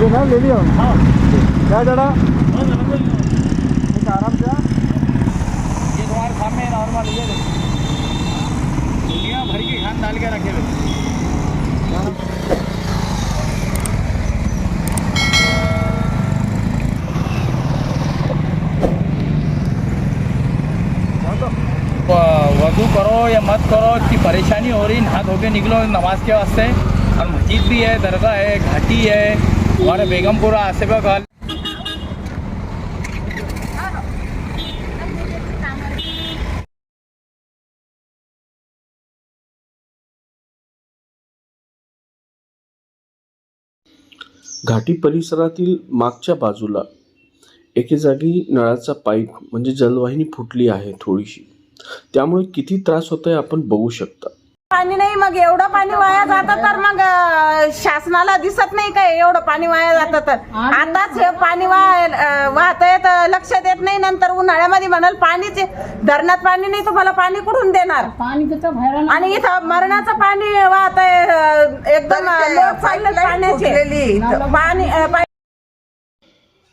अभी ना ले लिया। हाँ। क्या जड़ा बहुत लंबे ही हो। एक आराम से ये तुम्हारे सामने नॉर्मल ये देखो। दुनिया भर की खान डाल के रखे हुए। वज़ू करो या मत करो इतनी परेशानी हो रही नहा धो के निकलो नमाज़ के वास्ते। और मस्जिद भी है दरगाह है घाटी है। हमारे बेगमपुरा आसिफा कॉल घाटी परिसरातील मागच्या बाजूला एके जागी नळाचा पाईप म्हणजे जलवाहिनी फुटली आहे थोडीशी. त्यामुळे किती त्रास होतोय आपण बघू शकता. पाणी नाही मग एवढं पाणी वाया जातं तर शासनाला दिसत नाही काय एवढं पाणी वाया जातं तर. आताच हे पाणी वाहत तर लक्ष देत नाही. नंतर उन्हाळ्यामध्ये म्हणाल पाणीच आहे. धरणात पाणी नाही तुम्हाला पाणी कुठून देणार? आणि इथं मरणाचं पाणी वाहत आहे एकदम पाणी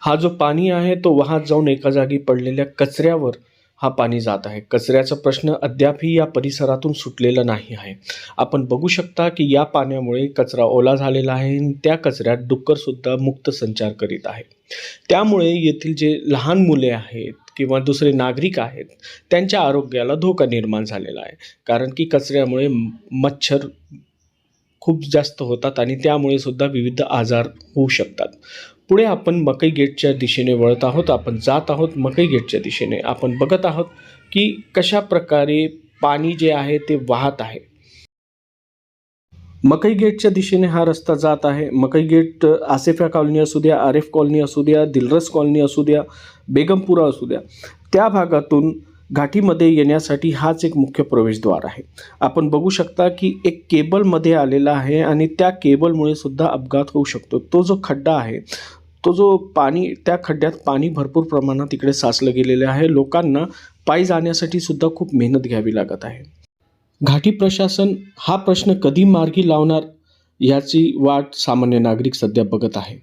हा जो पाणी आहे तो वाहत जाऊन एका जागी पडलेल्या कचऱ्यावर हा पाणी जात आहे. कचऱ्याचा प्रश्न अद्यापही या परिसरातून सुटलेला नाही आहे. आपण बघू शकता की या पाण्यामुळे कचरा ओला झालेला आहे आणि त्या कचऱ्यात डुक्करसुद्धा मुक्त संचार करीत आहे. त्यामुळे येथील जे लहान मुले आहेत किंवा दुसरे नागरिक आहेत त्यांच्या आरोग्याला धोका निर्माण झालेला आहे. कारण की कचऱ्यामुळे मच्छर खूप जास्त होतात आणि त्यामुळे सुद्धा विविध आजार होऊ शकतात. पुढे आपण मकई गेटच्या दिशेने वळत आहोत आपण जात आहोत मकई गेटच्या दिशेने. आपण बघत आहोत की कशा प्रकारे पाणी जे आहे ते वाहत आहे. मकई गेटच्या दिशेने हा रस्ता जात आहे. मकई गेट अ, आसेफा कॉलनी असू द्या आरेफ कॉलनी असू द्या दिलरस कॉलनी असू द्या बेगमपुरा असू द्या त्या भागातून घाटीमध्ये येण्यासाठी हाच एक मुख्य प्रवेशद्वार आहे. आपण बघू शकता की एक केबलमध्ये आलेला आहे आणि त्या केबलमुळे सुद्धा अपघात होऊ शकतो. तो जो खड्डा आहे तो जो पाणी त्या खड्ड्यात पाणी भरपूर प्रमाणात इकडे साचलं गेलेलं आहे. लोकांना पायी जाण्यासाठी सुद्धा खूप मेहनत घ्यावी लागत आहे. घाटी प्रशासन हा प्रश्न कधी मार्गी लावणार याची वाट सामान्य नागरिक सध्या बघत आहे.